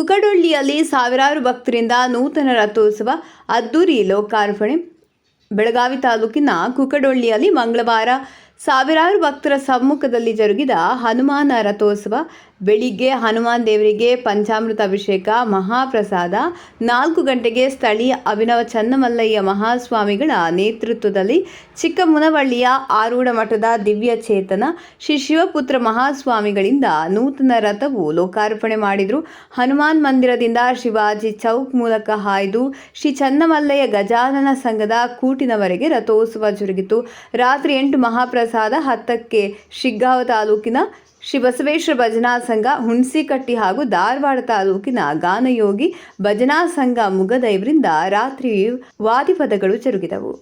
ಕುಕಡೊಳ್ಳಿಯಲ್ಲಿ ಸಾವಿರಾರು ಭಕ್ತರಿಂದ ನೂತನ ರಥೋತ್ಸವ ಅದ್ದೂರಿ ಲೋಕಾರ್ಪಣೆ. ಬೆಳಗಾವಿ ತಾಲೂಕಿನ ಕುಕಡೊಳ್ಳಿಯಲ್ಲಿ ಮಂಗಳವಾರ ಸಾವಿರಾರು ಭಕ್ತರ ಸಮ್ಮುಖದಲ್ಲಿ ಜರುಗಿದ ಹನುಮಾನ ರಥೋತ್ಸವ. ಬೆಳಿಗ್ಗೆ ಹನುಮಾನ್ ದೇವರಿಗೆ ಪಂಚಾಮೃತ ಅಭಿಷೇಕ ಮಹಾಪ್ರಸಾದ, ನಾಲ್ಕು ಗಂಟೆಗೆ ಸ್ಥಳೀಯ ಅಭಿನವ ಚನ್ನಮಲ್ಲಯ್ಯ ಮಹಾಸ್ವಾಮಿಗಳ ನೇತೃತ್ವದಲ್ಲಿ ಚಿಕ್ಕಮುನವಳ್ಳಿಯ ಆರೂಢ ಮಠದ ದಿವ್ಯ ಚೇತನ ಶ್ರೀ ಶಿವಪುತ್ರ ಮಹಾಸ್ವಾಮಿಗಳಿಂದ ನೂತನ ರಥವು ಲೋಕಾರ್ಪಣೆ ಮಾಡಿದರು. ಹನುಮಾನ್ ಮಂದಿರದಿಂದ ಶಿವಾಜಿ ಚೌಕ್ ಮೂಲಕ ಹಾಯ್ದು ಶ್ರೀ ಚನ್ನಮಲ್ಲಯ್ಯ ಗಜಾನನ ಸಂಘದ ಕೂಟಿನವರೆಗೆ ರಥೋತ್ಸವ ಜರುಗಿತು. ರಾತ್ರಿ ಎಂಟು ಮಹಾಪ್ರಸಾದ ಹತ್ತಕ್ಕೆ ಶಿಗ್ಗಾಂವ ತಾಲೂಕಿನ ಶ್ರೀ ಬಸವೇಶ್ವರ ಭಜನಾ ಸಂಘ ಹುಣಸಿಕಟ್ಟಿ ಹಾಗೂ ಧಾರವಾಡ ತಾಲೂಕಿನ ಗಾನಯೋಗಿ ಭಜನಾ ಸಂಘ ಮುಗದೈವರಿಂದ ರಾತ್ರಿ ವಾದಿಪದಗಳು ಜರುಗಿದವು